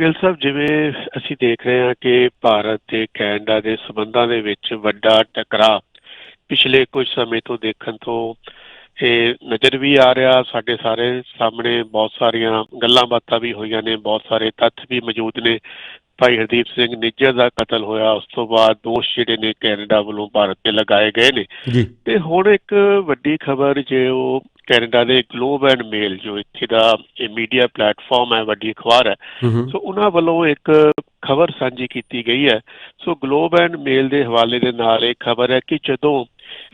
ਗਿਲ ਸਾਹਿਬ ਜਿਵੇਂ ਅਸੀਂ ਦੇਖ ਰਹੇ ਹਾਂ ਕਿ ਭਾਰਤ ਤੇ ਕੈਨੇਡਾ ਦੇ ਸਬੰਧਾਂ ਦੇ ਵਿੱਚ ਵੱਡਾ ਟਕਰਾਅ ਪਿਛਲੇ ਕੁਝ ਸਮੇਂ ਤੋਂ ਦੇਖਣ ਤੋਂ ਇਹ ਨਜ਼ਰ ਵੀ ਆ ਰਿਹਾ। ਸਾਡੇ ਸਾਰੇ ਸਾਹਮਣੇ ਬਹੁਤ ਸਾਰੀਆਂ ਗੱਲਾਂ ਬਾਤਾਂ ਵੀ ਹੋਈਆਂ ਨੇ ਬਹੁਤ ਸਾਰੇ ਤੱਥ ਵੀ ਮੌਜੂਦ ਨੇ। ਭਾਈ ਹਰਦੀਪ ਸਿੰਘ ਨਿੱਜਰ ਦਾ ਕਤਲ ਹੋਇਆ ਉਸ ਤੋਂ ਬਾਅਦ ਦੋਸ਼ ਜਿਹੜੇ ਨੇ ਕੈਨੇਡਾ ਵੱਲੋਂ ਭਾਰਤ ਤੇ ਲਗਾਏ ਗਏ ਨੇ। ਤੇ ਹੁਣ ਇੱਕ ਵੱਡੀ ਖਬਰ ਜੇ ਉਹ ਕੈਨੇਡਾ ਦੇ ਗਲੋਬ ਐਂਡ ਮੇਲ ਜੋ ਇੱਥੇ ਦਾ ਇਹ ਮੀਡੀਆ ਪਲੇਟਫਾਰਮ ਹੈ ਵੱਡੀ ਅਖਬਾਰ ਹੈ। ਸੋ ਉਹਨਾਂ ਵੱਲੋਂ ਇੱਕ ਖਬਰ ਸਾਂਝੀ ਕੀਤੀ ਗਈ ਹੈ। ਸੋ ਗਲੋਬ ਐਂਡ ਮੇਲ ਦੇ ਹਵਾਲੇ ਦੇ ਨਾਲ ਇਹ ਖਬਰ ਹੈ ਕਿ ਜਦੋਂ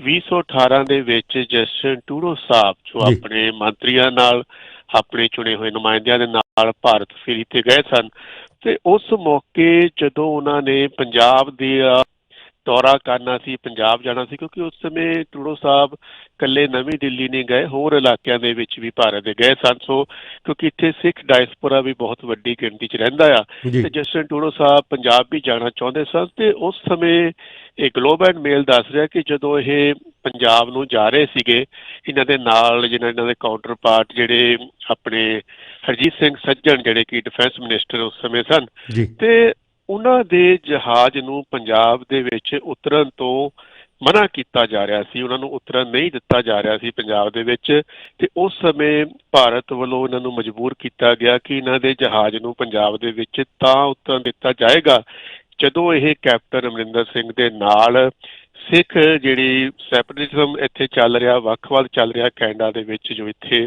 2018 ਦੇ ਵਿੱਚ ਜਸਟਨ ਟੂਡੋ ਸਾਹਿਬ ਜੋ। ਆਪਣੇ ਮੰਤਰੀਆਂ ਨਾਲ ਆਪਣੇ ਚੁਣੇ ਹੋਏ ਨੁਮਾਇੰਦਿਆਂ ਦੇ ਨਾਲ ਭਾਰਤ ਫੇਰੀ ਤੇ ਗਏ ਸਨ ਤੇ ਉਸ ਮੌਕੇ ਜਦੋਂ ਉਹਨਾਂ ਨੇ ਪੰਜਾਬ ਦੀ ਦੌਰਾ ਕਰਨਾ ਸੀ ਪੰਜਾਬ ਜਾਣਾ ਸੀ ਕਿਉਂਕਿ ਉਸ ਸਮੇਂ ਟੂਡੋ ਸਾਹਿਬ ਇਕੱਲੇ ਨਵੀਂ ਦਿੱਲੀ ਨਹੀਂ ਗਏ ਹੋਰ ਇਲਾਕਿਆਂ ਦੇ ਵਿੱਚ ਵੀ ਭਾਰਤ ਦੇ ਗਏ ਸਨ ਸੋ ਕਿਉਂਕਿ ਇੱਥੇ ਸਿੱਖ ਡਾਇਸਪੋਰਾ ਵੀ ਬਹੁਤ ਵੱਡੀ ਗਿਣਤੀ 'ਚ ਰਹਿੰਦਾ ਆ ਤੇ ਜਸਟਨ ਟੂਡੋ ਸਾਹਿਬ ਪੰਜਾਬ ਵੀ ਜਾਣਾ ਚਾਹੁੰਦੇ ਸਨ ਤੇ ਉਸ ਸਮੇਂ ਇਹ ਗਲੋਬ ਐਂਡ ਮੇਲ ਦੱਸ ਰਿਹਾ ਕਿ ਜਦੋਂ ਇਹ ਪੰਜਾਬ ਨੂੰ ਜਾ ਰਹੇ ਸੀਗੇ ਇਹਨਾਂ ਦੇ ਨਾਲ ਜਿਹਨਾਂ ਇਹਨਾਂ ਦੇ ਕਾਊਂਟਰ ਪਾਰਟ ਜਿਹੜੇ ਆਪਣੇ ਹਰਜੀਤ ਸਿੰਘ ਸੱਜਣ ਜਿਹੜੇ ਕਿ ਡਿਫੈਂਸ ਮਿਨਿਸਟਰ ਉਸ ਸਮੇਂ ਸਨ ਤੇ ਉਹਨਾਂ ਦੇ ਜਹਾਜ਼ ਨੂੰ ਪੰਜਾਬ ਦੇ ਵਿੱਚ ਉਤਰਨ ਤੋਂ ਮਨਾ ਕੀਤਾ ਜਾ ਰਿਹਾ ਸੀ, ਉਹਨਾਂ ਨੂੰ ਉਤਰਨ ਨਹੀਂ ਦਿੱਤਾ ਜਾ ਰਿਹਾ ਸੀ ਪੰਜਾਬ ਦੇ ਵਿੱਚ ਤੇ ਉਸ ਸਮੇਂ ਭਾਰਤ ਵੱਲੋਂ ਇਹਨਾਂ ਨੂੰ ਮਜਬੂਰ ਕੀਤਾ ਗਿਆ ਕਿ ਇਹਨਾਂ ਦੇ ਜਹਾਜ਼ ਨੂੰ ਪੰਜਾਬ ਦੇ ਵਿੱਚ ਤਾਂ ਉਤਰਨ ਦਿੱਤਾ ਜਾਏਗਾ ਜਦੋਂ ਇਹ ਕੈਪਟਨ ਅਮਰਿੰਦਰ ਸਿੰਘ ਦੇ ਨਾਲ ਸਿੱਖ ਜਿਹੜੀ ਸੈਪਰੇਟਿਜ਼ਮ ਇੱਥੇ ਚੱਲ ਰਿਹਾ ਵੱਖਵਾਦ ਚੱਲ ਰਿਹਾ ਕੈਨੇਡਾ ਦੇ ਵਿੱਚ ਜੋ ਇੱਥੇ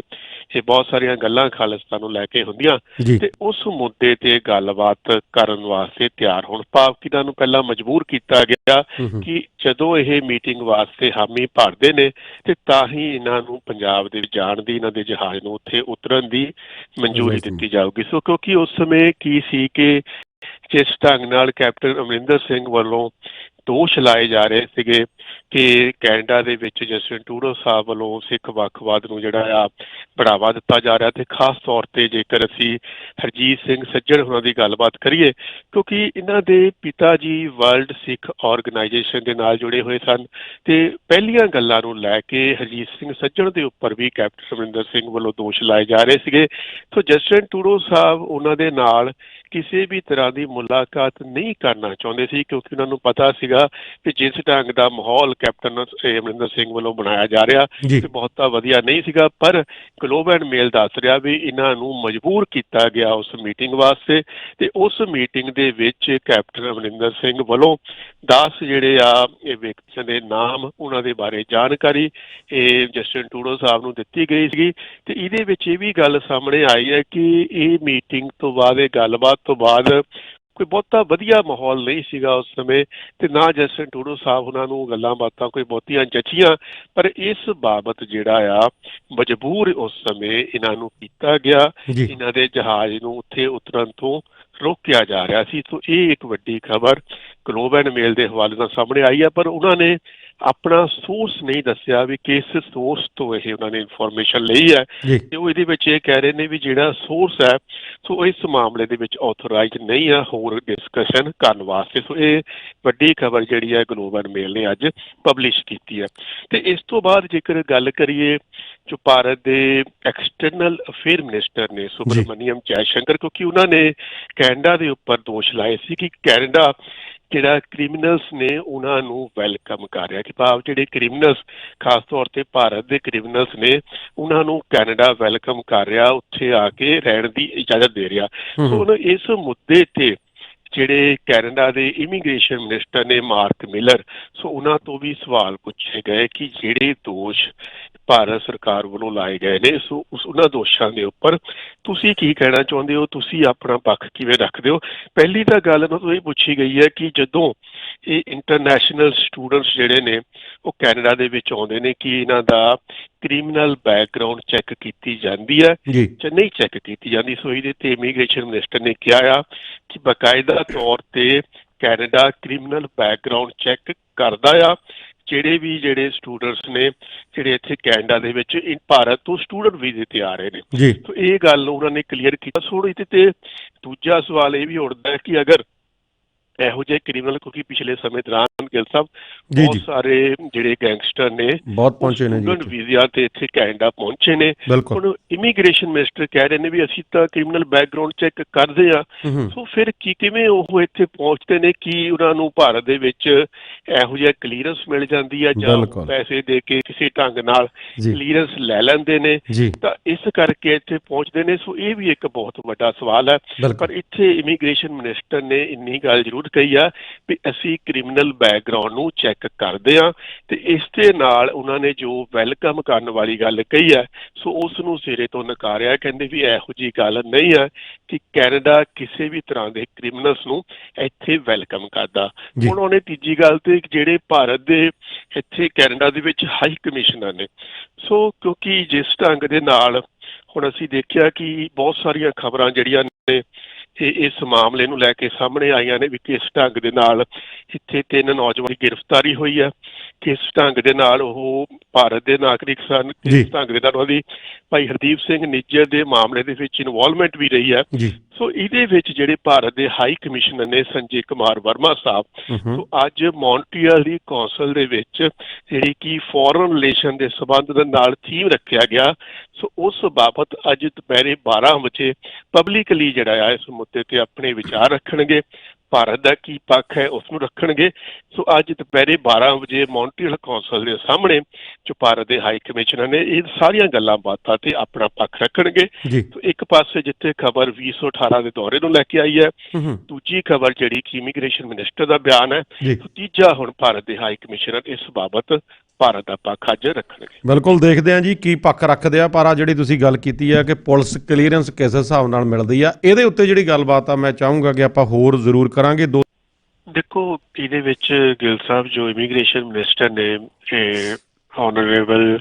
ਇਹ ਬਹੁਤ ਸਾਰੀਆਂ ਗੱਲਾਂ ਖਾਲਿਸਤਾਨ ਨੂੰ ਲੈ ਕੇ ਹੁੰਦੀਆਂ ਤੇ ਉਸ ਮੁੱਦੇ ਤੇ ਗੱਲਬਾਤ ਕਰਨ ਵਾਸਤੇ ਤਿਆਰ ਹੋਣ ਇਹਨਾਂ ਨੂੰ ਪਹਿਲਾਂ ਮਜਬੂਰ ਕੀਤਾ ਗਿਆ ਕਿ ਜਦੋਂ ਇਹ ਮੀਟਿੰਗ ਵਾਸਤੇ ਹਾਮੀ ਭਰਦੇ ਨੇ ਤੇ ਤਾਂ ਹੀ ਇਹਨਾਂ ਨੂੰ ਪੰਜਾਬ ਦੇ ਜਾਣ ਦੀ ਇਹਨਾਂ ਦੇ ਜਹਾਜ਼ ਨੂੰ ਉੱਥੇ ਉਤਰਨ ਦੀ ਮਨਜ਼ੂਰੀ. ਦਿੱਤੀ ਜਾਊਗੀ। ਸੋ ਕਿਉਂਕਿ ਉਸ ਸਮੇਂ ਕੀ ਸੀ ਕਿ ਜਿਸ ਢੰਗ ਨਾਲ ਕੈਪਟਨ ਅਮਰਿੰਦਰ ਸਿੰਘ ਵੱਲੋਂ ਦੋਸ਼ ਲਾਏ ਜਾ ਰਹੇ ਸੀਗੇ ਕਿ ਕੈਨੇਡਾ ਦੇ ਵਿੱਚ ਜਸਟਿਨ ਟੂਡੋ ਸਾਹਿਬ ਵੱਲੋਂ ਸਿੱਖ ਵੱਖਵਾਦ ਨੂੰ ਜਿਹੜਾ ਆ ਬੜਾਵਾ ਦਿੱਤਾ ਜਾ ਰਿਹਾ ਤੇ ਖਾਸ ਤੌਰ ਤੇ ਜੇਕਰ ਅਸੀਂ ਹਰਜੀਤ ਸਿੰਘ ਸੱਜਣ ਹੋਣਾ ਦੀ ਗੱਲਬਾਤ ਕਰੀਏ, ਕਿਉਂਕਿ ਇਹਨਾਂ ਦੇ ਪਿਤਾ ਜੀ ਵਰਲਡ ਸਿੱਖ ਆਰਗੇਨਾਈਜੇਸ਼ਨ ਦੇ ਨਾਲ ਜੁੜੇ ਹੋਏ ਸਨ ਤੇ ਪਹਿਲੀਆਂ ਗੱਲਾਂ ਨੂੰ ਲੈ ਕੇ ਹਰਜੀਤ ਸਿੰਘ ਸੱਜਣ ਦੇ ਉੱਪਰ ਵੀ ਕੈਪਟਨ ਅਮਰਿੰਦਰ ਸਿੰਘ ਵੱਲੋਂ ਦੋਸ਼ ਲਾਏ ਜਾ ਰਹੇ ਸੀਗੇ। ਸੋ ਜਸਟਿਨ ਟੂਡੋ ਸਾਹਿਬ ਉਹਨਾਂ ਦੇ ਨਾਲ ਕਿਸੇ ਵੀ ਤਰ੍ਹਾਂ ਦੀ ਮੁਲਾਕਾਤ ਨਹੀਂ ਕਰਨਾ ਚਾਹੁੰਦੇ ਸੀ, ਕਿਉਂਕਿ ਉਹਨਾਂ ਨੂੰ ਪਤਾ ਸੀਗਾ ਕਿ ਜਿਸ ਢੰਗ ਦਾ ਮਾਹੌਲ ਕੈਪਟਨ ਅਮਰਿੰਦਰ ਸਿੰਘ ਵੱਲੋਂ ਬਣਾਇਆ ਜਾ ਰਿਹਾ ਤੇ ਬਹੁਤਾ ਵਧੀਆ ਨਹੀਂ ਸੀਗਾ ਪਰ ਗਲੋਬ ਐਂਡ ਮੇਲ ਦੱਸ ਰਿਹਾ ਵੀ ਇਹਨਾਂ ਨੂੰ ਮਜਬੂਰ ਕੀਤਾ ਗਿਆ ਉਸ ਮੀਟਿੰਗ ਵਾਸਤੇ ਤੇ ਉਸ ਮੀਟਿੰਗ ਦੇ ਵਿੱਚ ਕੈਪਟਨ ਅਮਰਿੰਦਰ ਸਿੰਘ ਵੱਲੋਂ 10 ਜਿਹੜੇ ਆ ਇਹ ਵਿਅਕਤੀਆਂ ਦੇ ਨਾਮ ਉਹਨਾਂ ਦੇ ਬਾਰੇ ਜਾਣਕਾਰੀ ਇਹ ਜਸਟਿਨ ਟੂਡੋ ਸਾਹਿਬ ਨੂੰ ਦਿੱਤੀ ਗਈ ਸੀਗੀ ਤੇ ਇਹਦੇ ਵਿੱਚ ਇਹ ਵੀ ਗੱਲ ਸਾਹਮਣੇ ਆਈ ਹੈ ਕਿ ਇਹ ਮੀਟਿੰਗ ਤੋਂ ਬਾਅਦ ਇਹ ਗੱਲਬਾਤ ਤੋਂ ਬਾਅਦ ਕੋਈ ਬਹੁਤਾ ਵਧੀਆ ਮਾਹੌਲ ਨਹੀਂ ਸੀਗਾ ਉਸ ਸਮੇਂ ਤੇ ਨਾ ਜਸਟਿਨ ਟੂਡੋ ਸਾਹਿਬ ਉਹਨਾਂ ਨੂੰ ਗੱਲਾਂ ਬਾਤਾਂ ਕੋਈ ਬਹੁਤੀਆਂ ਜਚੀਆਂ ਪਰ ਇਸ ਬਾਬਤ ਜਿਹੜਾ ਆ ਮਜਬੂਰ ਉਸ ਸਮੇਂ ਇਹਨਾਂ ਨੂੰ ਕੀਤਾ ਗਿਆ। ਇਹਨਾਂ ਦੇ ਜਹਾਜ਼ ਨੂੰ ਉੱਥੇ ਉਤਰਨ ਤੋਂ ਰੋਕਿਆ ਜਾ ਰਿਹਾ ਸੀ। ਸੋ ਇਹ ਇੱਕ ਵੱਡੀ ਖਬਰ ਗਲੋਬ ਐਂਡ ਮੇਲ ਦੇ ਹਵਾਲੇ ਨਾਲ ਸਾਹਮਣੇ ਆਈ ਹੈ ਪਰ ਉਹਨਾਂ ਨੇ ਆਪਣਾ ਸੋਰਸ ਨਹੀਂ ਦੱਸਿਆ ਵੀ ਕਿਸ ਸੋਰਸ ਤੋਂ ਇਹ ਉਹਨਾਂ ਨੇ ਇਨਫੋਰਮੇਸ਼ਨ ਲਈ ਹੈ ਤੇ ਉਹ ਇਹਦੇ ਵਿੱਚ ਇਹ ਕਹਿ ਰਹੇ ਨੇ ਵੀ ਜਿਹੜਾ ਸੋਰਸ ਹੈ ਸੋ ਇਸ ਮਾਮਲੇ ਦੇ ਵਿੱਚ ਆਥੋਰਾਈਜ਼ਡ ਨਹੀਂ ਹੈ ਹੋਰ ਡਿਸਕਸ਼ਨ ਕਰਨ ਵਾਸਤੇ। ਸੋ ਇਹ ਵੱਡੀ ਖਬਰ ਜਿਹੜੀ ਹੈ ਗਲੋਬਲ ਮੇਲ ਨੇ ਅੱਜ ਪਬਲਿਸ਼ ਕੀਤੀ ਹੈ। ਤੇ ਇਸ ਤੋਂ ਬਾਅਦ ਜੇਕਰ ਗੱਲ ਕਰੀਏ ਜੋ ਭਾਰਤ ਦੇ ਐਕਸਟਰਨਲ ਅਫੇਅਰ ਮਿਨਿਸਟਰ ਨੇ ਸੁਬਰਮਨੀਅਮ ਜੈਸ਼ੰਕਰ ਕਿਉਂਕਿ ਉਹਨਾਂ ਨੇ ਕੈਨੇਡਾ ਦੇ ਉੱਪਰ ਦੋਸ਼ ਲਾਏ ਸੀ ਕਿ ਕੈਨੇਡਾ ਜਿਹੜਾ ਕ੍ਰਿਮੀਨਲਸ ਨੇ ਉਹਨਾਂ ਨੂੰ ਵੈਲਕਮ ਕਰ ਰਿਹਾ ਕਿ ਭਾਵ ਜਿਹੜੇ ਕ੍ਰਿਮੀਨਲਸ ਖਾਸ ਤੌਰ ਤੇ ਭਾਰਤ ਦੇ ਕ੍ਰਿਮੀਨਲਸ ਨੇ ਉਹਨਾਂ ਨੂੰ ਕੈਨੇਡਾ ਵੈਲਕਮ ਕਰ ਰਿਹਾ ਉੱਥੇ ਆ ਕੇ ਰਹਿਣ ਦੀ ਇਜਾਜ਼ਤ ਦੇ ਰਿਹਾ। ਸੋ ਇਸ ਮੁੱਦੇ ਤੇ ਜਿਹੜੇ ਕੈਨੇਡਾ ਦੇ ਇਮੀਗ੍ਰੇਸ਼ਨ ਮਿਨਿਸਟਰ ਨੇ ਮਾਰਕ ਮਿਲਰ ਸੋ ਉਹਨਾਂ ਤੋਂ ਵੀ ਸਵਾਲ ਪੁੱਛੇ ਗਏ ਕਿ ਜਿਹੜੇ ਦੋਸ਼ ਭਾਰਤ ਸਰਕਾਰ ਵੱਲੋਂ ਲਾਏ ਗਏ ਨੇ। ਸੋ ਉਸ ਉਹਨਾਂ ਦੋਸ਼ਾਂ ਦੇ ਉੱਪਰ ਤੁਸੀਂ ਕੀ ਕਹਿਣਾ ਚਾਹੁੰਦੇ ਹੋ? ਤੁਸੀਂ ਆਪਣਾ ਪੱਖ ਕਿਵੇਂ ਰੱਖਦੇ ਹੋ? ਪਹਿਲੀ ਤਾਂ ਗੱਲ ਤੋਂ ਇਹ ਪੁੱਛੀ ਗਈ ਹੈ ਕਿ ਜਦੋਂ ਇਹ ਇੰਟਰਨੈਸ਼ਨਲ ਸਟੂਡੈਂਟਸ ਜਿਹੜੇ ਨੇ ਉਹ ਕੈਨੇਡਾ ਦੇ ਵਿੱਚ ਆਉਂਦੇ ਨੇ ਕਿ ਇਹਨਾਂ ਦਾ ਕ੍ਰਿਮੀਨਲ ਬੈਕਗ੍ਰਾਉਂਡ ਚੈੱਕ ਕੀਤੀ ਜਾਂਦੀ ਹੈ ਜੀ। ਜਾਂ ਨਹੀਂ ਚੈੱਕ ਕੀਤੀ ਜਾਂਦੀ। ਸੋ ਇਹਦੇ ਤੇ ਇਮੀਗ੍ਰੇਸ਼ਨ ਮਿਨਿਸਟਰ ਨੇ ਕਿਹਾ ਆ ਕਿ ਬਕਾਇਦਾ ਤੌਰ ਤੇ ਕੈਨੇਡਾ ਕ੍ਰਿਮੀਨਲ ਬੈਕਗ੍ਰਾਉਂਡ ਚੈੱਕ ਕਰਦਾ ਆ। ਜਿਹੜੇ ਵੀ ਜਿਹੜੇ ਸਟੂਡੈਂਟਸ ਨੇ ਜਿਹੜੇ ਇੱਥੇ ਕੈਨੇਡਾ ਦੇ ਵਿੱਚ ਭਾਰਤ ਤੋਂ ਸਟੂਡੈਂਟ ਵੀਜ਼ੇ ਤੇ ਆ ਰਹੇ ਨੇ। ਸੋ ਇਹ ਗੱਲ ਉਹਨਾਂ ਨੇ ਕਲੀਅਰ ਕੀਤਾ। ਸੋ ਇਹਦੇ ਤੇ ਦੂਜਾ ਸਵਾਲ ਇਹ ਵੀ ਉੱਠਦਾ ਹੈ ਕਿ ਅਗਰ ਇਹੋ ਜਿਹੇ ਕ੍ਰਿਮੀਨਲ ਕਿਉਂਕਿ ਪਿਛਲੇ ਸਮੇਂ ਦੌਰਾਨ ਗਿਲ ਸਾਹਿਬ ਬਹੁਤ ਸਾਰੇ ਜਿਹੜੇ ਗੈਂਗਸਟਰ ਨੇ ਬਹੁਤ ਪਹੁੰਚੇ ਨੇ ਜੀ। ਵੀਜ਼ਾ ਤੇ ਇੱਥੇ ਕੈਨੇਡਾ ਪਹੁੰਚੇ ਨੇ। ਹੁਣ ਇਮੀਗ੍ਰੇਸ਼ਨ ਮਿਨਿਸਟਰ ਕਹਿ ਰਹੇ ਨੇ ਵੀ ਅਸੀਂ ਤਾਂ ਕ੍ਰਿਮੀਨਲ ਬੈਕਗ੍ਰਾਉਂਡ ਚੈੱਕ ਕਰਦੇ ਆ ਸੋ ਫਿਰ ਕੀ ਕਿਵੇਂ ਉਹ ਇੱਥੇ ਪਹੁੰਚਦੇ ਨੇ? ਕੀ ਉਹਨਾਂ ਨੂੰ ਭਾਰਤ ਦੇ ਵਿੱਚ ਇਹੋ ਜਿਹਾ ਕਲੀਅਰੈਂਸ ਮਿਲ ਜਾਂਦੀ ਆ ਜਾਂ। ਪੈਸੇ ਦੇ ਕੇ ਕਿਸੇ ਢੰਗ ਨਾਲ ਕਲੀਅਰੈਂਸ ਲੈ ਲੈਂਦੇ ਨੇ? ਤਾਂ ਇਸ ਕਰਕੇ ਇੱਥੇ ਪਹੁੰਚਦੇ ਨੇ। ਸੋ ਇਹ ਵੀ ਇੱਕ ਬਹੁਤ ਵੱਡਾ ਸਵਾਲ ਹੈ। ਪਰ ਇੱਥੇ ਇਮੀਗ੍ਰੇਸ਼ਨ ਮਿਨਿਸਟਰ ਨੇ ਇੰਨੀ ਗੱਲ ਜ਼ਰੂਰ ਕਹੀ ਆ ਵੀ ਅਸੀਂ ਕ੍ਰਿਮੀਨਲ ਬੈਕਗ੍ਰਾਉਂਡ ਨੂੰ ਚੈੱਕ ਕਰਦੇ ਆ ਤੇ ਇਸ ਦੇ ਨਾਲ ਉਹਨਾਂ ਨੇ ਜੋ ਵੈਲਕਮ ਕਰਨ ਵਾਲੀ ਗੱਲ ਕਹੀ ਹੈ ਸੋ ਉਸ ਨੂੰ ਸਿਰੇ ਤੋਂ ਨਕਾਰਿਆ ਕਹਿੰਦੇ ਵੀ ਇਹੋ ਜੀ ਗੱਲ ਨਹੀਂ ਹੈ ਕਿ ਕੈਨੇਡਾ ਕਿਸੇ ਵੀ ਤਰ੍ਹਾਂ ਦੇ ਕ੍ਰਿਮੀਨਲਸ ਨੂੰ ਇੱਥੇ ਵੈਲਕਮ ਕਰਦਾ। ਹੁਣ ਉਹਨੇ ਤੀਜੀ ਗੱਲ ਤੇ ਜਿਹੜੇ ਭਾਰਤ ਦੇ ਇੱਥੇ ਕੈਨੇਡਾ ਦੇ ਵਿੱਚ ਹਾਈ ਕਮਿਸ਼ਨਰ ਨੇ ਸੋ ਕਿਉਂਕਿ ਜਿਸ ਢੰਗ ਦੇ ਨਾਲ ਹੁਣ ਅਸੀਂ ਦੇਖਿਆ ਕਿ ਬਹੁਤ ਸਾਰੀਆਂ ਖਬਰਾਂ ਜਿਹੜੀਆਂ ਨੇ ਇਸ ਮਾਮਲੇ ਨੂੰ ਲੈ ਕੇ ਸਾਹਮਣੇ ਆਈਆਂ ਨੇ ਵੀ ਕਿਸ ਢੰਗ ਦੇ ਨਾਲ ਇੱਥੇ ਤਿੰਨ ਨੌਜਵਾਨ ਦੀ ਗ੍ਰਿਫਤਾਰੀ ਹੋਈ ਹੈ ਕਿਸ ਢੰਗ ਦੇ ਨਾਲ ਉਹ ਭਾਰਤ ਦੇ ਨਾਗਰਿਕ ਸਨ। ਕਿਸ ਢੰਗ ਦੇ ਨਾਲ ਉਹਦੀ ਭਾਈ ਹਰਦੀਪ ਸਿੰਘ ਨਿੱਜਰ ਦੇ ਮਾਮਲੇ ਦੇ ਵਿੱਚ ਇਨਵੋਲਵਮੈਂਟ ਵੀ ਰਹੀ ਹੈ ਸੋ ਇਹਦੇ ਵਿੱਚ ਜਿਹੜੇ ਭਾਰਤ ਦੇ ਹਾਈ ਕਮਿਸ਼ਨਰ ਨੇ ਸੰਜੇ ਕੁਮਾਰ ਵਰਮਾ ਸਾਹਿਬ ਸੋ ਅੱਜ ਮੌਂਟਰੀਅਲ ਦੀ ਕੌਂਸਲ ਦੇ ਵਿੱਚ ਜਿਹੜੀ ਕਿ ਫੋਰਨ ਰਿਲੇਸ਼ਨ ਦੇ ਸਬੰਧ ਦੇ ਨਾਲ ਥੀਮ ਰੱਖਿਆ ਗਿਆ। ਸੋ ਉਸ ਬਾਬਤ ਅੱਜ ਦੁਪਹਿਰੇ 12 ਵਜੇ ਪਬਲਿਕਲੀ ਜਿਹੜਾ ਆ ਇਸ ਮੁੱਦੇ ਤੇ ਆਪਣੇ ਵਿਚਾਰ ਰੱਖਣਗੇ। ਭਾਰਤ ਦਾ ਕੀ ਪੱਖ ਹੈ ਉਸ ਨੂੰ ਰੱਖਣਗੇ। ਸੋ ਅੱਜ ਦੁਪਹਿਰੇ 12 ਵਜੇ ਮੌਂਟਰੀਅਲ ਕੌਂਸਲ ਦੇ ਸਾਹਮਣੇ ਜੋ ਭਾਰਤ ਦੇ ਹਾਈ ਕਮਿਸ਼ਨਰ ਨੇ ਇਹ ਸਾਰੀਆਂ ਗੱਲਾਂ ਬਾਤਾਂ ਤੇ ਆਪਣਾ ਪੱਖ ਰੱਖਣਗੇ। ਸੋ ਇੱਕ ਪਾਸੇ ਜਿੱਥੇ ਖਬਰ 2018 ਦੇ ਦੌਰੇ ਨੂੰ ਲੈ ਕੇ ਆਈ ਹੈ ਦੂਜੀ ਖਬਰ ਜਿਹੜੀ ਕਿ ਇਮੀਗ੍ਰੇਸ਼ਨ ਮਿਨਿਸਟਰ ਦਾ ਬਿਆਨ ਹੈ। ਤੀਜਾ ਹੁਣ ਭਾਰਤ ਦੇ ਹਾਈ ਕਮਿਸ਼ਨਰ ਇਸ ਬਾਬਤ ਭਾਰਤ ਦਾ ਪੱਖ ਅੱਜ ਰੱਖਣਗੇ। ਬਿਲਕੁਲ ਦੇਖਦੇ ਹਾਂ ਜੀ ਕੀ ਪੱਖ ਰੱਖਦੇ ਆ ਪਰ ਆ ਜਿਹੜੀ ਤੁਸੀਂ ਗੱਲ ਕੀਤੀ ਹੈ ਕਿ ਪੁਲਿਸ ਕਲੀਅਰੈਂਸ ਕਿਸ ਹਿਸਾਬ ਨਾਲ ਮਿਲਦੀ ਆ ਇਹਦੇ ਉੱਤੇ ਜਿਹੜੀ ਗੱਲਬਾਤ ਆ ਮੈਂ ਚਾਹੂੰਗਾ ਕਿ ਆਪਾਂ ਹੋਰ ਜ਼ਰੂਰ ਕਰਾਂਗੇ। ਦੋ ਦੇਖੋ ਇਹਦੇ ਵਿੱਚ ਗਿਲ ਸਾਹਿਬ ਜੋ ਇਮੀਗ੍ਰੇਸ਼ਨ ਮਿਨਿਸਟਰ ਨੇ ਆਨਰੇਬਲ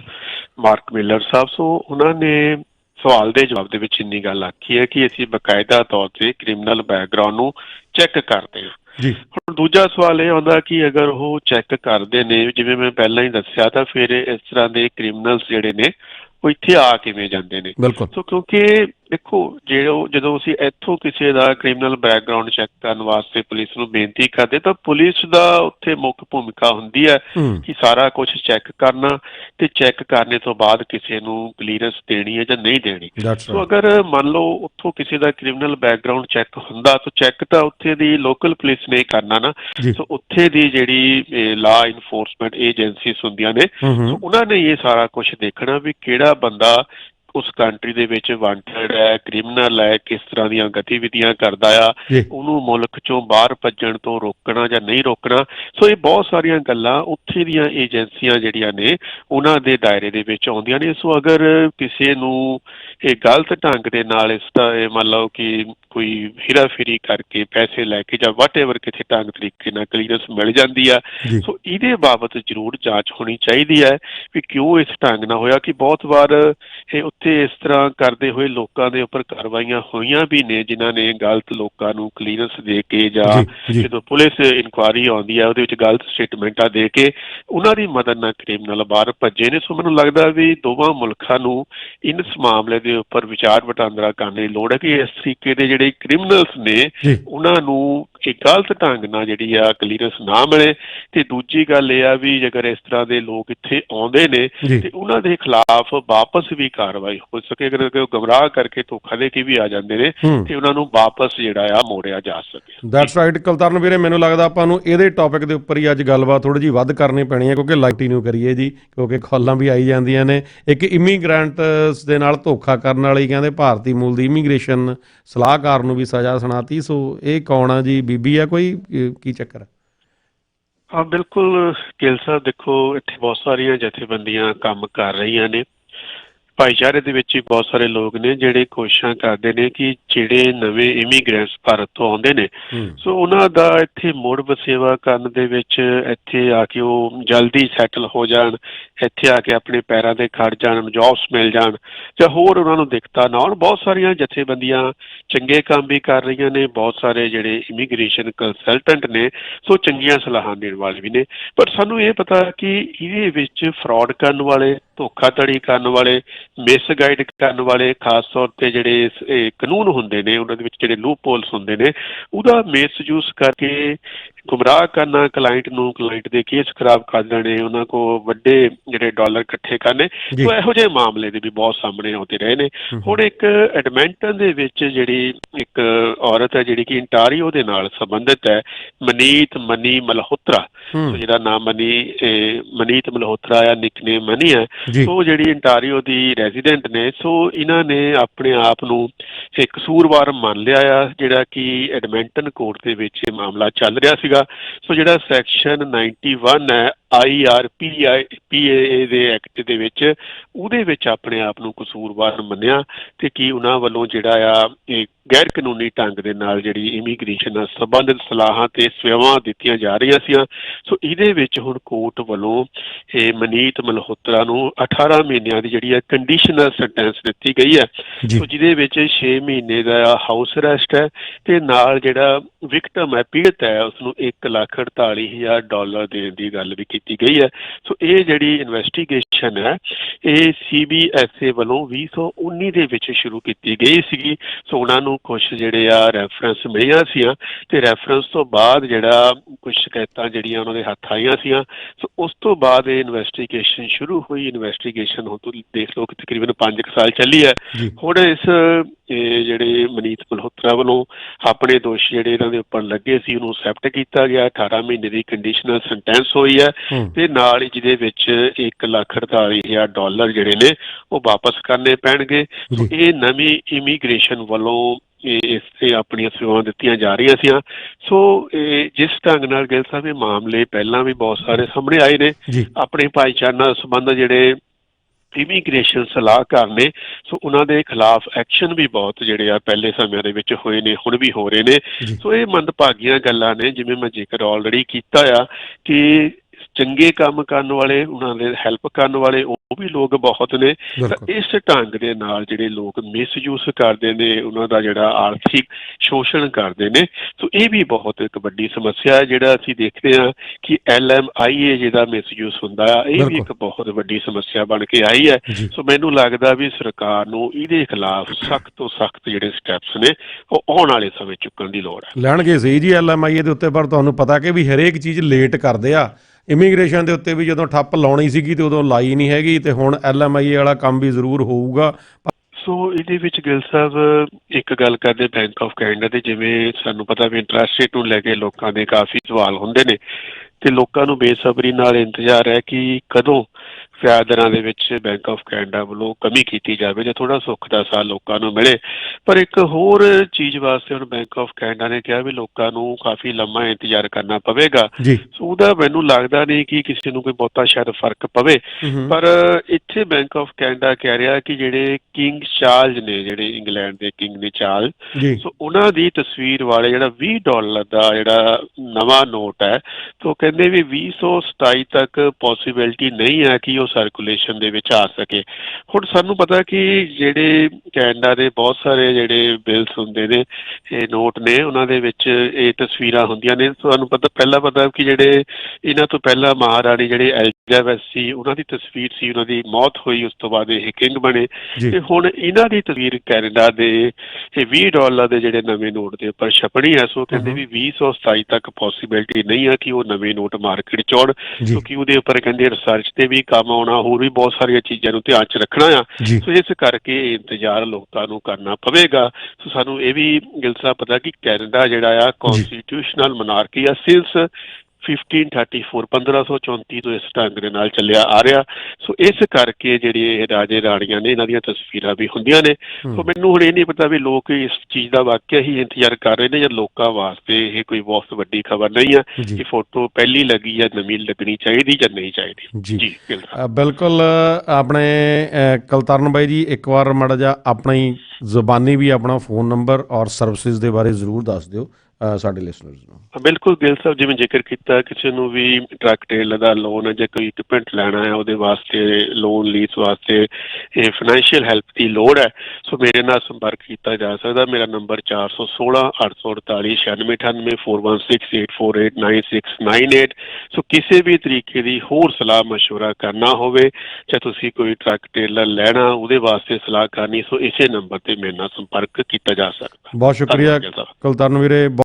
ਮਾਰਕ ਮਿਲਰ ਸਾਹਿਬ ਸੋ ਉਹਨਾਂ ਨੇ ਸਵਾਲ ਦੇ ਜਵਾਬ ਦੇ ਵਿੱਚ ਇੰਨੀ ਗੱਲ ਆਖੀ ਹੈ ਕਿ ਅਸੀਂ ਬਕਾਇਦਾ ਤੌਰ ਤੇ ਕ੍ਰਿਮੀਨਲ ਬੈਕਗ੍ਰਾਉਂਡ ਨੂੰ ਚੈੱਕ ਕਰਦੇ ਹਾਂ। ਜੀ। ਹੁਣ ਦੂਜਾ ਸਵਾਲ ਇਹ ਆਉਂਦਾ ਕਿ ਅਗਰ ਉਹ ਚੈੱਕ ਕਰਦੇ ਨੇ ਜਿਵੇਂ ਮੈਂ ਪਹਿਲਾਂ ਹੀ ਦੱਸਿਆ ਤਾਂ ਫਿਰ ਇਸ ਤਰ੍ਹਾਂ ਦੇ ਕ੍ਰਿਮੀਨਲਸ ਜਿਹੜੇ ਨੇ ਉਹ ਇੱਥੇ ਆ ਕਿਵੇਂ ਜਾਂਦੇ ਨੇ? ਸੋ ਕਿਉਂਕਿ ਦੇਖੋ ਜਦੋਂ ਜਦੋਂ ਅਸੀਂ ਇੱਥੋਂ ਕਿਸੇ ਦਾ ਕ੍ਰਿਮੀਨਲ ਬੈਕਗ੍ਰਾਉਂਡ ਚੈੱਕ ਕਰਨ ਵਾਸਤੇ ਪੁਲਿਸ ਨੂੰ ਬੇਨਤੀ ਕਰਦੇ ਤਾਂ ਪੁਲਿਸ ਦਾ ਉੱਥੇ ਮੁੱਖ ਭੂਮਿਕਾ ਹੁੰਦੀ ਹੈ ਕਿ ਸਾਰਾ ਕੁਝ ਚੈੱਕ ਕਰਨਾ ਤੇ ਚੈੱਕ ਕਰਨੇ ਤੋਂ ਬਾਅਦ ਕਿਸੇ ਨੂੰ ਕਲੀਅਰੈਂਸ ਦੇਣੀ ਹੈ ਜਾਂ ਨਹੀਂ ਦੇਣੀ। ਸੋ ਅਗਰ ਮੰਨ ਲਓ ਉੱਥੋਂ ਕਿਸੇ ਦਾ ਕ੍ਰਿਮੀਨਲ ਬੈਕਗ੍ਰਾਉਂਡ ਚੈੱਕ ਹੁੰਦਾ ਤਾਂ ਚੈੱਕ ਤਾਂ ਉੱਥੇ ਦੀ ਲੋਕਲ ਪੁਲਿਸ ਨੇ ਕਰਨਾ ਨਾ। ਸੋ ਉੱਥੇ ਦੀ ਜਿਹੜੀ ਲਾ ਇਨਫੋਰਸਮੈਂਟ ਏਜੰਸੀਜ਼ ਹੁੰਦੀਆਂ ਨੇ ਸੋ ਉਹਨਾਂ ਨੇ ਇਹ ਸਾਰਾ ਕੁਝ ਦੇਖਣਾ ਵੀ ਕਿਹੜਾ ਬੰਦਾ ਉਸ ਕੰਟਰੀ ਦੇ ਵਿੱਚ ਵਾਂਟਡ ਹੈ ਕ੍ਰਿਮੀਨਲ ਹੈ ਕਿਸ ਤਰ੍ਹਾਂ ਦੀਆਂ ਗਤੀਵਿਧੀਆਂ ਕਰਦਾ ਆ ਉਹਨੂੰ ਮੁਲਕ ਚੋਂ ਬਾਹਰ ਭੱਜਣ ਤੋਂ ਰੋਕਣਾ ਜਾਂ ਨਹੀਂ ਰੋਕਣਾ ਸੋ ਇਹ ਬਹੁਤ ਸਾਰੀਆਂ ਗੱਲਾਂ ਉੱਥੇ ਦੀਆਂ ਏਜੰਸੀਆਂ ਜਿਹੜੀਆਂ ਨੇ ਉਹਨਾਂ ਦੇ ਦਾਇਰੇ ਦੇ ਵਿੱਚ ਆਉਂਦੀਆਂ ਨੇ। ਸੋ ਅਗਰ ਕਿਸੇ ਨੂੰ ਇਹ ਗਲਤ ਢੰਗ ਦੇ ਨਾਲ ਇਸ ਦਾ ਇਹ ਮੰਨ ਲਓ ਕਿ ਕੋਈ ਹੀਰਾਫੇਰੀ ਕਰਕੇ ਪੈਸੇ ਲੈ ਕੇ ਜਾਂ ਵਾਟਐਵਰ ਕਿਸੇ ਢੰਗ ਤਰੀਕੇ ਨਾਲ ਕਲੀਅਰੈਂਸ ਮਿਲ ਜਾਂਦੀ ਆ। ਸੋ ਇਹਦੇ ਬਾਬਤ ਜ਼ਰੂਰ ਜਾਂਚ ਹੋਣੀ ਚਾਹੀਦੀ ਹੈ ਵੀ ਕਿਉਂ ਇਸ ਢੰਗ ਨਾਲ ਹੋਇਆ ਕਿ ਬਹੁਤ ਵਾਰ ਇਹ ਉੱਥੇ ਇਸ ਤਰ੍ਹਾਂ ਕਰਦੇ ਹੋਏ ਲੋਕਾਂ ਦੇ ਉੱਪਰ ਕਾਰਵਾਈਆਂ ਹੋਈਆਂ ਵੀ ਨੇ ਜਿਨ੍ਹਾਂ ਨੇ ਗਲਤ ਲੋਕਾਂ ਨੂੰ ਕਲੀਅਰੈਂਸ ਦੇ ਕੇ ਜੀ ਜਦੋਂ ਪੁਲਿਸ ਇਨਕੁਆਰੀ ਆਉਂਦੀ ਹੈ ਉਹਦੇ ਵਿੱਚ ਗਲਤ ਸਟੇਟਮੈਂਟਾਂ ਦੇ ਕੇ ਉਹਨਾਂ ਦੀ ਮਦਦ ਨਾਲ ਕ੍ਰਿਮੀਨਲ ਬਾਹਰ ਭੱਜੇ ਨੇ। ਸੋ ਮੈਨੂੰ ਲੱਗਦਾ ਵੀ ਦੋਵਾਂ ਮੁਲਕਾਂ ਨੂੰ ਇਸ ਮਾਮਲੇ ਦੇ ਉੱਪਰ ਵਿਚਾਰ ਵਟਾਂਦਰਾ ਕਰਨ ਦੀ ਲੋੜ ਹੈ ਕਿ ਇਸ ਤਰੀਕੇ ਦੇ ਜਿਹੜੇ ਕ੍ਰਿਮੀਨਲਸ ਨੇ ਉਹਨਾਂ ਨੂੰ ਇੱਕ ਗਲਤ ਢੰਗ ਨਾਲ ਜਿਹੜੀ ਆ ਕਲੀਅਰੈਂਸ ਨਾ ਮਿਲੇ ਤੇ ਦੂਜੀ ਗੱਲ ਇਹ ਆ ਵੀ ਜੇਕਰ ਇਸ ਤਰ੍ਹਾਂ ਦੇ ਲੋਕ ਇੱਥੇ ਆਉਂਦੇ ਨੇ ਤੇ ਉਹਨਾਂ ਦੇ ਖਿਲਾਫ ਵਾਪਸ ਵੀ ਕਾਰਵਾਈ ਹੋ ਸਕੇ ਅਗਰ ਕੋਈ ਗਮਰਾਹ ਕਰਕੇ ਧੋਖਾ ਦੇ ਕੇ ਵੀ ਆ ਜਾਂਦੇ ਨੇ ਤੇ ਉਹਨਾਂ ਨੂੰ ਵਾਪਸ ਜਿਹੜਾ ਆ ਮੋੜਿਆ ਜਾ ਸਕੇ। ਦੈਟਸ ਰਾਈਟ ਕਲਤਰਨ ਵੀਰੇ ਮੈਨੂੰ ਲੱਗਦਾ ਆਪਾਂ ਨੂੰ ਇਹਦੇ ਟੌਪਿਕ ਦੇ ਉੱਪਰ ਹੀ ਅੱਜ ਗੱਲਬਾਤ ਥੋੜੀ ਜੀ ਵੱਧ ਕਰਨੀ ਪੈਣੀ ਹੈ ਕਿਉਂਕਿ ਲਾਈਟੀ ਨੂੰ ਕਰੀਏ ਜੀ ਕਿਉਂਕਿ ਕਾਲਾਂ ਵੀ ਆਈ ਜਾਂਦੀਆਂ ਨੇ। ਇੱਕ ਇਮੀਗ੍ਰੈਂਟਸ ਦੇ ਨਾਲ ਧੋਖਾ ਕਰਨ ਵਾਲੀ ਕਹਿੰਦੇ ਭਾਰਤੀ ਮੂਲ ਦੀ ਇਮੀਗ੍ਰੇਸ਼ਨ ਸਲਾਹਕਾਰ ਨੂੰ ਵੀ ਸਜ਼ਾ ਸੁਣਾਤੀ ਸੋ ਇਹ ਕੌਣ ਆ ਜੀ? ਬੀਬੀ ਆ ਕੋਈ? ਇਹ ਕੀ ਚੱਕਰ ਹੈ ਹਾਂ, ਬਿਲਕੁਲ ਗਿੱਲ ਸਾਹਿਬ, ਦੇਖੋ, ਇੱਥੇ ਬਹੁਤ ਸਾਰੀਆਂ ਜਥੇਬੰਦੀਆਂ ਕੰਮ ਕਰ ਰਹੀਆਂ ਨੇ। ਭਾਈਚਾਰੇ ਦੇ ਵਿੱਚ ਹੀ ਬਹੁਤ ਸਾਰੇ ਲੋਕ ਨੇ ਜਿਹੜੇ ਕੋਸ਼ਿਸ਼ਾਂ ਕਰਦੇ ਨੇ ਕਿ ਜਿਹੜੇ ਨਵੇਂ ਇਮੀਗ੍ਰੈਂਟਸ ਭਾਰਤ ਤੋਂ ਆਉਂਦੇ ਨੇ। ਸੋ ਉਹਨਾਂ ਦਾ ਇੱਥੇ ਮੁੜ ਵਸੇਵਾ ਕਰਨ ਦੇ ਵਿੱਚ ਇੱਥੇ ਆ ਕੇ ਉਹ ਜਲਦੀ ਸੈਟਲ ਹੋ ਜਾਣ ਇੱਥੇ ਆ ਕੇ ਆਪਣੇ ਪੈਰਾਂ ਤੇ ਖੜ ਜਾਣ ਜੌਬਸ ਮਿਲ ਜਾਣ ਜਾਂ ਹੋਰ ਉਹਨਾਂ ਨੂੰ ਦਿੱਕਤਾਂ ਨਾ ਆਉਣ। ਬਹੁਤ ਸਾਰੀਆਂ ਜਥੇਬੰਦੀਆਂ ਚੰਗੇ ਕੰਮ ਵੀ ਕਰ ਰਹੀਆਂ ਨੇ ਬਹੁਤ ਸਾਰੇ ਜਿਹੜੇ ਇਮੀਗ੍ਰੇਸ਼ਨ ਕੰਸਲਟੈਂਟ ਨੇ ਸੋ ਚੰਗੀਆਂ ਸਲਾਹਾਂ ਦੇਣ ਵਾਲੇ ਵੀ ਨੇ। ਪਰ ਸਾਨੂੰ ਇਹ ਪਤਾ ਕਿ ਇਹਦੇ ਵਿੱਚ ਫਰਾਡ ਕਰਨ ਵਾਲੇ ਧੋਖਾਧੜੀ ਕਰਨ ਵਾਲੇ ਮਿਸਗਾਈਡ ਕਰਨ ਵਾਲੇ, ਖਾਸ ਤੌਰ ਤੇ ਜਿਹੜੇ ਇਹ ਕਾਨੂੰਨ ਹੁੰਦੇ ਨੇ, ਉਹਨਾਂ ਦੇ ਵਿੱਚ ਜਿਹੜੇ ਲੂਪ ਹੋਲਸ ਹੁੰਦੇ ਨੇ, ਉਹਦਾ ਮਿਸਯੂਜ਼ ਕਰਕੇ ਗੁੰਮਰਾਹ ਕਰਨਾ ਕਲਾਇੰਟ ਨੂੰ ਕਲਾਇੰਟ ਦੇ ਕੇਸ ਖਰਾਬ ਕਰ ਦੇਣੇ ਉਹਨਾਂ ਕੋ ਵੱਡੇ ਜਿਹੜੇ ਡਾਲਰ ਇਕੱਠੇ ਕਰਨੇ। ਸੋ ਇਹੋ ਜਿਹੇ ਮਾਮਲੇ ਦੇ ਵੀ ਬਹੁਤ ਸਾਹਮਣੇ ਆਉਂਦੇ ਰਹੇ ਨੇ। ਹੁਣ ਇੱਕ ਐਡਮਿੰਟਨ ਦੇ ਵਿੱਚ ਜਿਹੜੀ ਇੱਕ ਔਰਤ ਹੈ ਜਿਹੜੀ ਕਿ ਇੰਟਾਰੀਓ ਦੇ ਨਾਲ ਸੰਬੰਧਿਤ ਹੈ ਮਨੀਤ ਮਨੀ ਮਲਹੋਤਰਾ। ਜਿਹਦਾ ਨਾਮ ਮਨੀ ਮਨੀਤ ਮਲਹੋਤਰਾ ਆ ਨਿਕਨੇਮ ਮਨੀ ਹੈ ਸੋ ਜਿਹੜੀ ਇੰਟਾਰੀਓ ਦੀ ਰੈਜ਼ੀਡੈਂਟ ਨੇ ਸੋ ਇਹਨਾਂ ਨੇ ਆਪਣੇ ਆਪ ਨੂੰ ਇੱਕ ਕਸੂਰਵਾਰ ਮੰਨ ਲਿਆ ਆ ਜਿਹੜਾ ਕਿ ਐਡਮਿੰਟਨ ਕੋਰਟ ਦੇ ਵਿੱਚ ਇਹ ਮਾਮਲਾ ਚੱਲ ਰਿਹਾ ਸੀਗਾ। ਸੋ ਜਿਹੜਾ ਸੈਕਸ਼ਨ 91 ਹੈ ਆਈਆਰਪੀਆਈ ਪੀਏ ਦੇ ਐਕਟ ਦੇ ਵਿੱਚ ਉਹਦੇ ਵਿੱਚ ਆਪਣੇ ਆਪ ਨੂੰ ਕਸੂਰਵਾਰ ਮੰਨਿਆ ਤੇ ਕੀ ਉਹਨਾਂ ਵੱਲੋਂ ਜਿਹੜਾ ਆ ਇਹ ਗੈਰ ਕਾਨੂੰਨੀ ਢੰਗ ਦੇ ਨਾਲ ਜਿਹੜੀ ਇਮੀਗ੍ਰੇਸ਼ਨ ਨਾਲ ਸੰਬੰਧਿਤ ਸਲਾਹਾਂ ਤੇ ਸੇਵਾਵਾਂ ਦਿੱਤੀਆਂ ਜਾ ਰਹੀਆਂ ਸੀਆਂ। ਸੋ ਇਹਦੇ ਵਿੱਚ ਹੁਣ ਕੋਰਟ ਵੱਲੋਂ ਇਹ ਮਨੀਤ ਮਲਹੋਤਰਾ ਨੂੰ 18 ਮਹੀਨਿਆਂ ਦੀ ਜਿਹੜੀ ਹੈ ਕੰਡੀਸ਼ਨਲ ਸੈਂਟੈਂਸ ਦਿੱਤੀ ਗਈ ਹੈ। ਸੋ ਜਿਹਦੇ ਵਿੱਚ 6 ਮਹੀਨੇ ਦਾ ਹਾਊਸ ਅਰੈਸਟ ਹੈ ਤੇ ਨਾਲ ਜਿਹੜਾ ਵਿਕਟਮ ਹੈ ਪੀੜਤ ਹੈ ਉਸ ਨੂੰ 1 ਲੱਖ 48 ਹਜ਼ਾਰ ਡਾਲਰ ਦੇਣ ਦੀ ਗੱਲ ਵੀ ਕੀਤੀ ਗਈ ਹੈ। ਸੋ ਇਹ ਜਿਹੜੀ ਇਨਵੈਸਟੀਗੇਸ਼ਨ ਹੈ ਇਹ ਸੀਬੀਐਸਏ ਵੱਲੋਂ 2019 ਦੇ ਵਿੱਚ ਸ਼ੁਰੂ ਕੀਤੀ ਗਈ ਸੀਗੀ। ਸੋ ਉਹਨਾਂ ਨੂੰ ਕੁਝ ਜਿਹੜੇ ਆ ਰੈਫਰੈਂਸ ਮਿਲੀਆਂ ਸੀਆਂ ਤੇ ਰੈਫਰੈਂਸ ਤੋਂ ਬਾਅਦ ਜਿਹੜਾ ਕੁਝ ਸ਼ਿਕਾਇਤਾਂ ਜਿਹੜੀਆਂ ਉਹਨਾਂ ਦੇ ਹੱਥ ਆਈਆਂ ਸੀਆਂ। ਸੋ ਉਸ ਤੋਂ ਬਾਅਦ ਇਹ ਇਨਵੈਸਟੀਗੇਸ਼ਨ ਸ਼ੁਰੂ ਹੋਈ। ਇਨਵੈਸਟੀਗੇਸ਼ਨ ਹੁਣ ਤੁਸੀਂ ਦੇਖ ਲਓ ਕਿ ਤਕਰੀਬਨ 5 ਸਾਲ ਚੱਲੀ ਹੈ। ਹੁਣ ਇਸ ਇਹ ਜਿਹੜੇ ਮਨੀਤ ਮਲਹੋਤਰਾ ਵੱਲੋਂ ਆਪਣੇ ਦੋਸ਼ ਜਿਹੜੇ ਇਹਨਾਂ ਦੇ ਉੱਪਰ ਲੱਗੇ ਸੀ ਉਹਨੂੰ ਐਕਸੈਪਟ ਕੀਤਾ ਗਿਆ। 18 ਮਹੀਨੇ ਦੀ ਕੰਡੀਸ਼ਨਲ ਸੈਂਟੈਂਸ ਹੋਈ ਹੈ ਹੂੰ। ਤੇ ਨਾਲ ਹੀ ਜਿਹਦੇ ਵਿੱਚ 1 ਲੱਖ 48 ਹਜ਼ਾਰ ਡਾਲਰ ਜਿਹੜੇ ਨੇ ਉਹ ਵਾਪਸ ਕਰਨੇ ਪੈਣਗੇ। ਸੋ। ਇਹ ਨਵੀਂ ਇਮੀਗ੍ਰੇਸ਼ਨ ਵੱਲੋਂ ਇਸ ਤੇ ਆਪਣੀਆਂ ਸੇਵਾਵਾਂ ਦਿੱਤੀਆਂ ਜਾ ਰਹੀਆਂ ਸੋ ਇਹ ਜਿਸ ਢੰਗ ਨਾਲ ਗਿਲ ਸਾਹਿਬ ਇਹ ਮਾਮਲੇ ਪਹਿਲਾਂ ਵੀ ਬਹੁਤ ਸਾਰੇ ਸਾਹਮਣੇ ਆਏ ਨੇ। ਆਪਣੇ ਭਾਈਚਾਰੇ ਨਾਲ ਸੰਬੰਧ ਜਿਹੜੇ ਇਮੀਗ੍ਰੇਸ਼ਨ ਸਲਾਹਕਾਰ ਨੇ ਸੋ ਉਹਨਾਂ ਦੇ ਖਿਲਾਫ ਐਕਸ਼ਨ ਵੀ ਬਹੁਤ ਜਿਹੜੇ ਆ ਪਹਿਲੇ ਸਮਿਆਂ ਦੇ ਵਿੱਚ ਹੋਏ ਨੇ ਹੁਣ ਵੀ ਹੋ ਰਹੇ ਨੇ। ਸੋ ਇਹ ਮੰਦਭਾਗੀਆਂ ਗੱਲਾਂ ਨੇ ਜਿਵੇਂ ਮੈਂ ਜ਼ਿਕਰ ਆਲਰੇਡੀ ਕੀਤਾ ਆ ਕਿ ਚੰਗੇ ਕੰਮ ਕਰਨ ਵਾਲੇ ਉਹਨਾਂ ਦੇ ਹੈਲਪ ਕਰਨ ਵਾਲੇ ਉਹ ਵੀ ਲੋਕ ਬਹੁਤ ਨੇ। ਇਸ ਢੰਗ ਦੇ ਨਾਲ ਜਿਹੜੇ ਲੋਕ ਮਿਸਯੂਜ਼ ਕਰਦੇ ਨੇ ਉਹਨਾਂ ਦਾ ਜਿਹੜਾ ਆਰਥਿਕ ਸ਼ੋਸ਼ਣ ਕਰਦੇ ਨੇ। ਸੋ ਇਹ ਵੀ ਬਹੁਤ ਇੱਕ ਵੱਡੀ ਸਮੱਸਿਆ ਹੈ ਜਿਹੜਾ ਅਸੀਂ ਦੇਖਦੇ ਹਾਂ ਕਿ ਐਲਐਮਆਈਏ ਜਿਹਦਾ ਮਿਸਯੂਜ਼ ਹੁੰਦਾ ਇਹ ਵੀ। ਇੱਕ ਬਹੁਤ ਵੱਡੀ ਸਮੱਸਿਆ ਬਣ ਕੇ ਆਈ ਹੈ। ਸੋ ਮੈਨੂੰ ਲੱਗਦਾ ਵੀ ਸਰਕਾਰ ਨੂੰ ਇਹਦੇ ਖਿਲਾਫ ਸਖਤ ਤੋਂ ਸਖਤ ਜਿਹੜੇ ਸਟੈਪਸ ਨੇ ਉਹ ਆਉਣ ਵਾਲੇ ਸਮੇਂ ਚੁੱਕਣ ਦੀ ਲੋੜ ਹੈ। ਲੈਣਗੇ ਸਹੀ ਜੀ ਐਲਐਮਆਈਏ ਦੇ ਉੱਤੇ ਪਰ ਤੁਹਾਨੂੰ ਪਤਾ ਕਿ ਵੀ ਹਰੇਕ ਚੀਜ਼ ਲੇਟ ਕਰਦੇ ਆ। ਇਮੀਗ੍ਰੇਸ਼ਨ ਦੇ ਉੱਤੇ ਵੀ ਜਦੋਂ ਠੱਪ ਲਾਉਣੀ ਸੀਗੀ ਤੇ ਉਦੋਂ ਲਾਈ ਨਹੀਂ ਹੈਗੀ ਤੇ ਹੁਣ ਐਲਐਮਆਈਏ ਵਾਲਾ ਕੰਮ ਵੀ ਜ਼ਰੂਰ ਹੋਊਗਾ। ਸੋ ਇਹਦੇ ਵਿੱਚ ਗਿਲ ਸਾਹਿਬ, ਇੱਕ ਗੱਲ ਕਰਦੇ ਬੈਂਕ ਆਫ ਕੈਨੇਡਾ ਦੇ, ਜਿਵੇਂ ਸਾਨੂੰ ਪਤਾ ਵੀ ਇੰਟਰਸਟ ਰੇਟ ਨੂੰ ਲੈ ਕੇ ਲੋਕਾਂ ਦੇ ਕਾਫੀ ਸਵਾਲ ਹੁੰਦੇ ਨੇ ਤੇ ਲੋਕਾਂ ਨੂੰ ਬੇਸਬਰੀ ਨਾਲ ਇੰਤਜ਼ਾਰ ਹੈ ਕਿ ਕਦੋਂ ਵਿਆਜ ਦਰਾਂ ਦੇ ਵਿੱਚ ਬੈਂਕ ਆਫ ਕੈਨੇਡਾ ਵੱਲੋਂ ਕਮੀ ਕੀਤੀ ਜਾਵੇ ਜੇ ਥੋੜਾ ਸੁੱਖ ਦਾ ਸਾਹ ਲੋਕਾਂ ਨੂੰ ਮਿਲੇ। ਪਰ ਇੱਕ ਹੋਰ ਚੀਜ਼ ਵਾਸਤੇ ਹੁਣ ਬੈਂਕ ਆਫ ਕੈਨੇਡਾ ਨੇ ਕਿਹਾ ਵੀ ਲੋਕਾਂ ਨੂੰ ਕਾਫੀ ਲੰਮਾ ਇੰਤਜ਼ਾਰ ਕਰਨਾ ਪਵੇਗਾ। ਸੋ ਉਹਦਾ ਮੈਨੂੰ ਲੱਗਦਾ ਨਹੀਂ ਕਿ ਕਿਸੇ ਨੂੰ ਕੋਈ ਬਹੁਤਾ ਸ਼ਾਇਦ ਫ਼ਰਕ ਪਵੇ। ਪਰ ਇੱਥੇ ਬੈਂਕ ਆਫ ਕੈਨੇਡਾ ਕਹਿ ਰਿਹਾ ਕਿ ਜਿਹੜੇ ਕਿੰਗ ਚਾਰਲਸ ਨੇ ਜਿਹੜੇ ਇੰਗਲੈਂਡ ਦੇ ਕਿੰਗ ਨੇ ਚਾਰਲਸ ਸੋ ਉਹਨਾਂ ਦੀ ਤਸਵੀਰ ਵਾਲੇ ਜਿਹੜਾ 20 ਡਾਲਰ ਦਾ ਜਿਹੜਾ ਨਵਾਂ ਨੋਟ ਹੈ ਸੋ ਕਹਿੰਦੇ ਵੀ 2027 ਤੱਕ ਪੋਸਿਬਿਲਿਟੀ ਨਹੀਂ ਹੈ ਕਿ ਉਹ ਸਰਕੂਲੇਸ਼ਨ ਦੇ ਵਿੱਚ ਆ ਸਕੇ। ਹੁਣ ਸਾਨੂੰ ਪਤਾ ਕਿ ਜਿਹੜੇ ਕੈਨੇਡਾ ਦੇ ਬਹੁਤ ਸਾਰੇ ਜਿਹੜੇ ਬਿਲਸ ਹੁੰਦੇ ਨੇ ਇਹ ਨੋਟ ਨੇ ਉਹਨਾਂ ਦੇ ਵਿੱਚ ਇਹ ਤਸਵੀਰਾਂ ਹੁੰਦੀਆਂ ਨੇ। ਤੁਹਾਨੂੰ ਪਤਾ ਪਹਿਲਾਂ ਪਤਾ ਕਿ ਜਿਹੜੇ ਇਹਨਾਂ ਤੋਂ ਪਹਿਲਾਂ ਮਹਾਰਾਣੀ ਜਿਹੜੇ ਐਲਿਜ਼ਾਬੈਥ ਸੀ ਉਹਨਾਂ ਦੀ ਤਸਵੀਰ ਸੀ ਉਹਨਾਂ ਦੀ ਮੌਤ ਹੋਈ ਉਸ ਤੋਂ ਬਾਅਦ ਇਹ ਕਿੰਗ ਬਣੇ। ਜੀ। ਤੇ ਹੁਣ ਇਹਨਾਂ ਦੀ ਤਸਵੀਰ ਕੈਨੇਡਾ ਦੇ ਇਹ 20 ਡਾਲਰ ਦੇ ਜਿਹੜੇ ਨਵੇਂ ਨੋਟ ਦੇ ਉੱਪਰ ਛਪਣੀ ਹੈ ਸੋ ਕਹਿੰਦੇ। ਵੀ 2027 ਤੱਕ ਪੋਸਿਬਿਲਿਟੀ ਨਹੀਂ ਹੈ ਕਿ ਉਹ ਨਵੇਂ ਨੋਟ ਮਾਰਕੀਟ ਚ ਆਉਣ ਜੀ। ਕਿਉਂਕਿ ਉਹਦੇ ਉੱਪਰ ਕਹਿੰਦੇ ਰਿਸਰਚ ਤੇ ਵੀ ਕੰਮ ਆਉਣਾ ਹੋਰ ਵੀ ਬਹੁਤ ਸਾਰੀਆਂ ਚੀਜ਼ਾਂ ਨੂੰ ਧਿਆਨ ਚ ਰੱਖਣਾ ਆ। ਜੀ। ਸੋ ਇਸ ਕਰਕੇ ਇਹ ਇੰਤਜ਼ਾਰ ਲੋਕਾਂ ਨੂੰ ਕਰਨਾ ਪਵੇਗਾ। ਸੋ ਸਾਨੂੰ ਇਹ ਵੀ ਗਿਲਸਾ ਪਤਾ ਕਿ ਕੈਨੇਡਾ ਜਿਹੜਾ ਆ ਕਨਸਟੀਟਿਊਸ਼ਨਲ ਮਨਾਰਕੀ ਆ ਸਿੰਸ 1534 1534 ਤੋਂ ਇਸ ਢੰਗ ਦੇ ਨਾਲ ਚੱਲਿਆ ਆ ਰਿਹਾ। ਸੋ ਇਸ ਕਰਕੇ ਜਿਹੜੀ ਇਹ ਰਾਜੇ ਰਾਣੀਆਂ ਨੇ ਇਹਨਾਂ ਦੀਆਂ ਤਸਵੀਰਾਂ ਵੀ ਹੁੰਦੀਆਂ ਨੇ। ਸੋ ਮੈਨੂੰ ਹੁਣ ਇਹ ਨਹੀਂ ਪਤਾ ਵੀ ਲੋਕ ਇਸ ਚੀਜ਼ ਦਾ ਵਾਕਿਆ ਹੀ ਇੰਤਜ਼ਾਰ ਕਰ ਰਹੇ ਨੇ ਜਾਂ ਲੋਕਾਂ ਵਾਸਤੇ ਇਹ ਕੋਈ ਬਹੁਤ ਵੱਡੀ ਖਬਰ ਨਹੀਂ ਹੈ ਜੀ। ਕਿ ਫੋਟੋ ਪਹਿਲੀ ਲੱਗੀ ਜਾਂ ਨਵੀਂ ਲੱਗਣੀ ਚਾਹੀਦੀ ਜਾਂ ਨਹੀਂ ਚਾਹੀਦੀ। ਜੀ। ਜੀ ਬਿਲਕੁਲ। ਆਪਣੇ ਕੁਲਤਰਨ ਬਾਈ ਜੀ ਇੱਕ ਵਾਰ ਮਾੜਾ ਜਿਹਾ ਆਪਣੀ ਜ਼ੁਬਾਨੀ ਵੀ ਆਪਣਾ ਫੋਨ ਨੰਬਰ ਔਰ ਸਰਵਿਸਿਜ਼ ਦੇ ਬਾਰੇ ਜ਼ਰੂਰ ਦੱਸ ਦਿਓ। ਸਾਡੇ ਲਿਸਨਰਸ ਨੂੰ ਬਿਲਕੁਲ ਗਿਲ ਸਾਹਿਬ ਜਿਵੇਂ ਜ਼ਿਕਰ ਕੀਤਾ ਕਿਸੇ ਨੂੰ ਵੀ ਟਰੱਕ ਟ੍ਰੇਲਰ ਦਾ ਲੋਨ ਹੈ ਜਾਂ ਕੋਈ ਇਕਵਿਪਮੈਂਟ ਲੈਣਾ ਹੈ ਉਹਦੇ ਵਾਸਤੇ ਲੋਨ ਲੀਜ਼ ਵਾਸਤੇ ਇਹ ਫਾਈਨੈਂਸ਼ੀਅਲ ਹੈਲਪ ਦੀ ਲੋੜ ਹੈ ਸੋ ਮੇਰੇ ਨਾਲ ਸੰਪਰਕ ਕੀਤਾ ਜਾ ਸਕਦਾ ਮੇਰਾ ਨੰਬਰ 416 848 9698 4168489698 ਸੋ ਕਿਸੇ ਵੀ ਤਰੀਕੇ ਦੀ ਹੋਰ ਸਲਾਹ مشورہ ਕਰਨਾ ਹੋਵੇ ਜਾਂ ਤੁਸੀਂ ਕੋਈ ਟਰੱਕ ਟ੍ਰੇਲਰ ਲੈਣਾ ਉਹਦੇ ਵਾਸਤੇ ਸਲਾਹ ਕਰਨੀ ਸੋ ਇਸੇ ਨੰਬਰ ਤੇ ਮੇਰੇ ਨਾਲ ਸੰਪਰਕ ਕੀਤਾ ਜਾ ਸਕਦਾ ਬਹੁਤ ਸ਼ੁਕਰੀਆ ਧੰਨਵਾਦ ਗਿੱਲ ਸਾਹਿਬ। ਕੁਲਤਰਨ ਵੀਰੇ